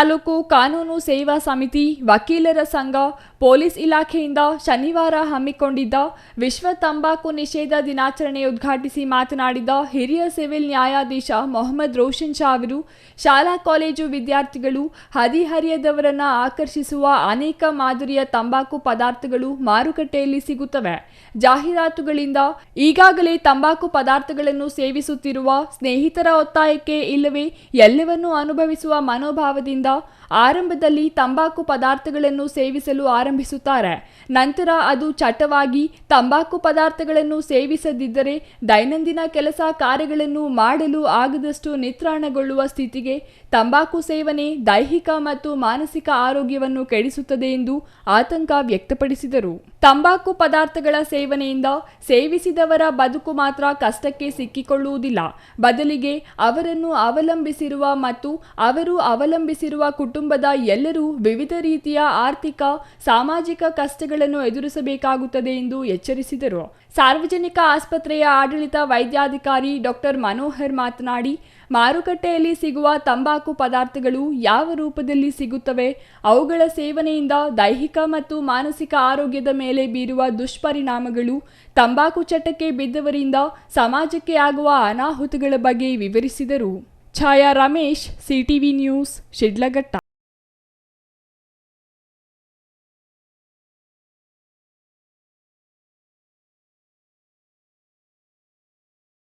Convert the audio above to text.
ತಾಲೂಕು ಕಾನೂನು ಸೇವಾ ಸಮಿತಿ ವಕೀಲರ ಸಂಘ, ಪೊಲೀಸ್ ಇಲಾಖೆಯಿಂದ ಶನಿವಾರ ಹಮ್ಮಿಕೊಂಡಿದ್ದ ವಿಶ್ವ ತಂಬಾಕು ನಿಷೇಧ ದಿನಾಚರಣೆ ಉದ್ಘಾಟಿಸಿ ಮಾತನಾಡಿದ ಹಿರಿಯ ಸಿವಿಲ್ ನ್ಯಾಯಾಧೀಶ ಮೊಹಮ್ಮದ್ ರೋಷನ್ ಶಾ ಅವರು, ಶಾಲಾ ಕಾಲೇಜು ವಿದ್ಯಾರ್ಥಿಗಳು ಹದಿಹರಿಯದವರನ್ನು ಆಕರ್ಷಿಸುವ ಅನೇಕ ಮಾದರಿಯ ತಂಬಾಕು ಪದಾರ್ಥಗಳು ಮಾರುಕಟ್ಟೆಯಲ್ಲಿ ಸಿಗುತ್ತವೆ. ಜಾಹೀರಾತುಗಳಿಂದ ಈಗಾಗಲೇ ತಂಬಾಕು ಪದಾರ್ಥಗಳನ್ನು ಸೇವಿಸುತ್ತಿರುವ ಸ್ನೇಹಿತರ ಒತ್ತಾಯಕ್ಕೆ ಇಲ್ಲವೇ ಎಲ್ಲವನ್ನೂ ಅನುಭವಿಸುವ ಮನೋಭಾವದಿಂದ ಆರಂಭದಲ್ಲಿ ತಂಬಾಕು ಪದಾರ್ಥಗಳನ್ನು ಸೇವಿಸಲು ಆರಂಭಿಸುತ್ತಾರೆ. ನಂತರ ಅದು ಚಟವಾಗಿ ತಂಬಾಕು ಪದಾರ್ಥಗಳನ್ನು ಸೇವಿಸದಿದ್ದರೆ ದೈನಂದಿನ ಕೆಲಸ ಕಾರ್ಯಗಳನ್ನು ಮಾಡಲು ಆಗದಷ್ಟು ನಿತ್ರಾಣಗೊಳ್ಳುವ ಸ್ಥಿತಿಗೆ ತಂಬಾಕು ಸೇವನೆ ದೈಹಿಕ ಮತ್ತು ಮಾನಸಿಕ ಆರೋಗ್ಯವನ್ನು ಕೆಡಿಸುತ್ತದೆ ಎಂದು ಆತಂಕ ವ್ಯಕ್ತಪಡಿಸಿದರು. ತಂಬಾಕು ಪದಾರ್ಥಗಳ ಸೇವನೆಯಿಂದ ಸೇವಿಸಿದವರ ಬದುಕು ಮಾತ್ರ ಕಷ್ಟಕ್ಕೆ ಸಿಕ್ಕಿಕೊಳ್ಳುವುದಿಲ್ಲ. ಬದಲಿಗೆ ಅವರನ್ನು ಅವಲಂಬಿಸಿರುವ ಮತ್ತು ಅವರು ಅವಲಂಬಿಸಿರುವ ಕುಟುಂಬದ ಎಲ್ಲರೂ ವಿವಿಧ ರೀತಿಯ ಆರ್ಥಿಕ, ಸಾಮಾಜಿಕ ಕಷ್ಟಗಳನ್ನು ಎದುರಿಸಬೇಕಾಗುತ್ತದೆ ಎಂದು ಎಚ್ಚರಿಸಿದರು. ಸಾರ್ವಜನಿಕ ಆಸ್ಪತ್ರೆಯ ಆಡಳಿತ ವೈದ್ಯಾಧಿಕಾರಿ ಡಾಕ್ಟರ್ ಮನೋಹರ್ ಮಾತನಾಡಿ ಮಾರುಕಟ್ಟೆಯಲ್ಲಿ ಸಿಗುವ ತಂಬಾಕು ಪದಾರ್ಥಗಳು ಯಾವ ರೂಪದಲ್ಲಿ ಸಿಗುತ್ತವೆ? ಅವುಗಳ ಸೇವನೆಯಿಂದ ದೈಹಿಕ ಮತ್ತು ಮಾನಸಿಕ ಆರೋಗ್ಯದ ಮೇಲೆ ಬೀರುವ ದುಷ್ಪರಿಣಾಮಗಳು ತಂಬಾಕು ಚಟಕ್ಕೆ ಬಿದ್ದವರಿಂದ ಸಮಾಜಕ್ಕೆ ಆಗುವ ಅನಾಹುತಗಳ ಬಗ್ಗೆ ವಿವರಿಸಿದರು. Chaya Ramesh, CTV news, Shidlaghatta.